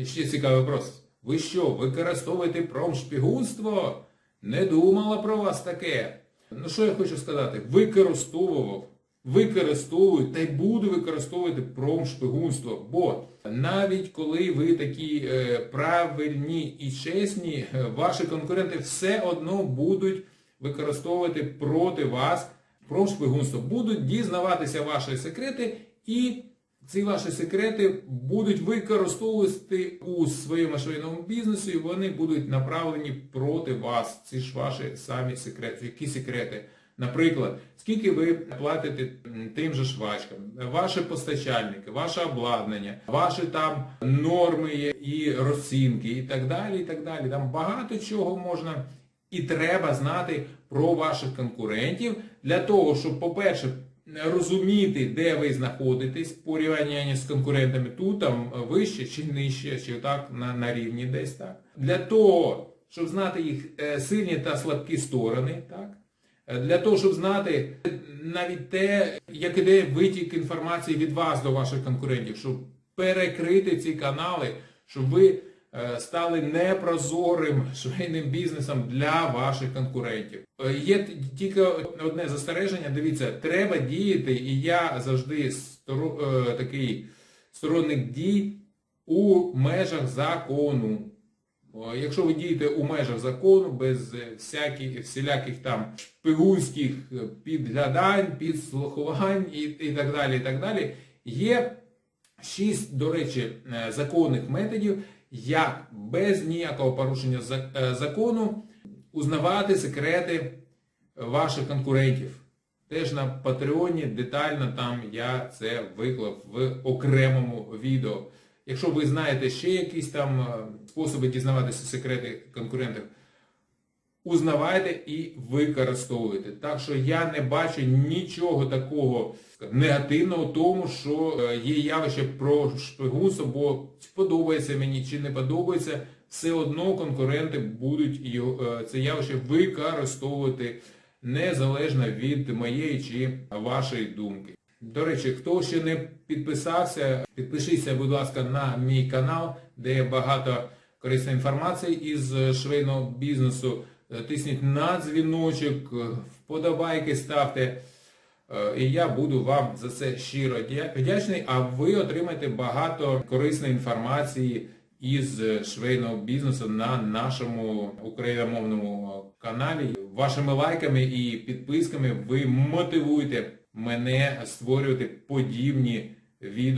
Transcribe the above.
І ще цікавий вопрос. Ви що, використовуєте промшпігунство? Не думала про вас таке. Ну що я хочу сказати? Використовував, використовую та й буду використовувати промшпигунство. Бо навіть коли ви такі е, правильні і чесні, е, ваші конкуренти все одно будуть використовувати проти вас промшпигунство, будуть дізнаватися ваші секрети і ці ваші секрети будуть використовувати у своєму швейному бізнесі, і вони будуть направлені проти вас. Ці ж ваші самі секрети. Які секрети? Наприклад, скільки ви платите тим же швачкам, ваші постачальники, ваше обладнання, ваші там норми і розцінки і так далі. і так далі. Там багато чого можна і треба знати про ваших конкурентів для того, щоб, по-перше, розуміти, де ви знаходитесь в порівнянні з конкурентами тут, там вище чи нижче, чи так на, на рівні десь так. Для того, щоб знати їх е, сильні та слабкі сторони, так? Для того, щоб знати навіть те, як іде витік інформації від вас до ваших конкурентів, щоб перекрити ці канали, щоб ви стали непрозорим швейним бізнесом для ваших конкурентів. Е, Є тільки одне застереження, дивіться, треба діяти, і я завжди е, такий сторонник дій у межах закону. Якщо ви дієте у межах закону, без е, всяких, всіляких там шпигунських е, підглядань, підслухувань і, і так далі, і так далі, є шість, до речі, е, законних методів, як без ніякого порушення е, закону узнавати секрети ваших конкурентів. Теж на Патреоні детально там я це виклав в окремому відео. Якщо ви знаєте ще якісь там е, способи дізнаватися секрети конкурентів, узнавайте і використовуйте. Так що я не бачу нічого такого негативного в тому, що е, є явище про шпигунство, бо подобається мені чи не подобається, все одно конкуренти будуть е, це явище використовувати незалежно від моєї чи вашої думки. До речі, хто ще не підписався, підпишіться, будь ласка, на мій канал, де є багато корисної інформації із швейного бізнесу. Е, Тисніть на дзвіночок, е, вподобайки ставте. Е, І я буду вам за це щиро вдячний, а ви отримаєте багато корисної інформації із швейного бізнесу на нашому україномовному каналі. Вашими лайками і підписками ви мотивуєте мене створювати подібні відео.